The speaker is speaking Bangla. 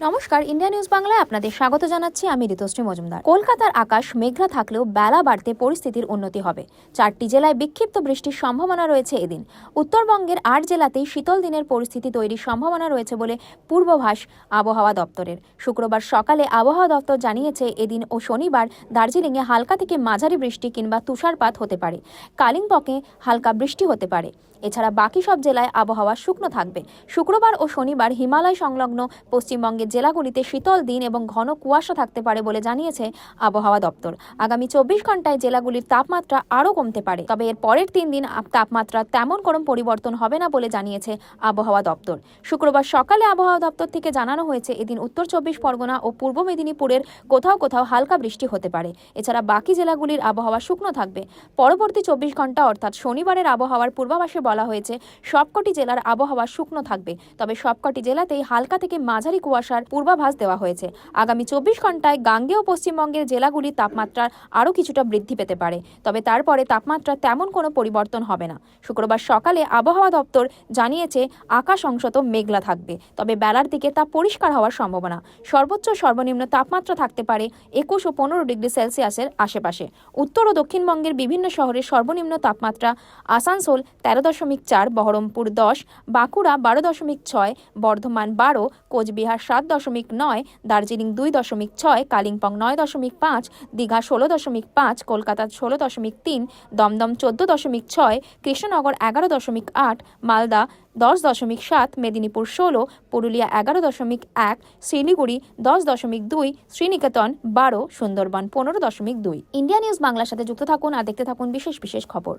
নমস্কার, ইন্ডিয়া নিউজ বাংলায় আপনাদের স্বাগত জানাচ্ছি আমি ঋতুশ্রী মজুমদার। কলকাতার আকাশ মেঘলা থাকলেও বেলা বাড়তে পরিস্থিতির উন্নতি হবে। চারটি জেলায় বিক্ষিপ্ত বৃষ্টির সম্ভাবনা রয়েছে এদিন। উত্তরবঙ্গের আট জেলাতেই শীতল দিনের পরিস্থিতি তৈরির সম্ভাবনা রয়েছে বলে পূর্বাভাস আবহাওয়া দপ্তরের। শুক্রবার সকালে আবহাওয়া দপ্তর জানিয়েছে, এদিন ও শনিবার দার্জিলিংয়ে হালকা থেকে মাঝারি বৃষ্টি কিংবা তুষারপাত হতে পারে। কালিম্পকে হালকা বৃষ্টি হতে পারে। এছাড়া বাকি সব জেলায় আবহাওয়া শুকনো থাকবে। শুক্রবার ও শনিবার হিমালয় সংলগ্ন পশ্চিমবঙ্গের জেলাগুলিতে শীতল দিন এবং ঘন কুয়াশা থাকতে পারে বলে জানিয়েছে আবহাওয়া দপ্তর। আগামী চব্বিশ ঘন্টায় জেলাগুলির তাপমাত্রা আরও কমতে পারে। তবে এর পরের তিন দিন তাপমাত্রা তেমন কোনো পরিবর্তন হবে না বলে জানিয়েছে আবহাওয়া দপ্তর। শুক্রবার সকালে আবহাওয়া দপ্তর থেকে জানানো হয়েছে, এদিন উত্তর চব্বিশ পরগনা ও পূর্ব মেদিনীপুরের কোথাও কোথাও হালকা বৃষ্টি হতে পারে। এছাড়া বাকি জেলাগুলির আবহাওয়া শুকনো থাকবে। পরবর্তী চব্বিশ ঘণ্টা অর্থাৎ শনিবারের আবহাওয়ার পূর্বাভাসে হয়েছে, সবকটি জেলার আবহাওয়া শুকনো থাকবে। তবে সবকটি জেলাতেই হালকা থেকে মাঝারি কুয়াশার পূর্বাভাস দেওয়া হয়েছে। আগামী চব্বিশ ঘন্টায় গাঙ্গেয় পশ্চিমবঙ্গের জেলাগুলির তাপমাত্রা আরও কিছুটা বৃদ্ধি পেতে পারে। তবে তারপরে তাপমাত্রা তেমন কোনো পরিবর্তন হবে না। শুক্রবার সকালে আবহাওয়া দপ্তর জানিয়েছে, আকাশ অংশত মেঘলা থাকবে। তবে বেলার দিকে তা পরিষ্কার হওয়ার সম্ভাবনা। সর্বোচ্চ সর্বনিম্ন তাপমাত্রা থাকতে পারে একুশ ও পনেরো ডিগ্রি সেলসিয়াসের আশেপাশে। উত্তর ও দক্ষিণবঙ্গের বিভিন্ন শহরের সর্বনিম্ন তাপমাত্রা আসানসোল তেরো দশমিক চার, বহরমপুর দশ, বাঁকুড়া বারো দশমিক ছয়, বর্ধমান বারো, কোচবিহার সাত দশমিক নয়, দার্জিলিং দুই দশমিক ছয়, কালিম্পং নয় দশমিক পাঁচ, দীঘা ষোলো দশমিক পাঁচ, কলকাতা ষোলো দশমিক তিন, দমদম চোদ্দ দশমিক ছয়, কৃষ্ণনগর এগারো দশমিক আট, মালদা দশ দশমিক সাত, মেদিনীপুর ষোলো, পুরুলিয়া এগারো দশমিক এক, শিলিগুড়ি দশ দশমিক দুই, শ্রীনিকেতন বারো, সুন্দরবন পনেরো দশমিক দুই। ইন্ডিয়া নিউজ বাংলার সাথে যুক্ত থাকুন আর দেখতে থাকুন বিশেষ বিশেষ খবর।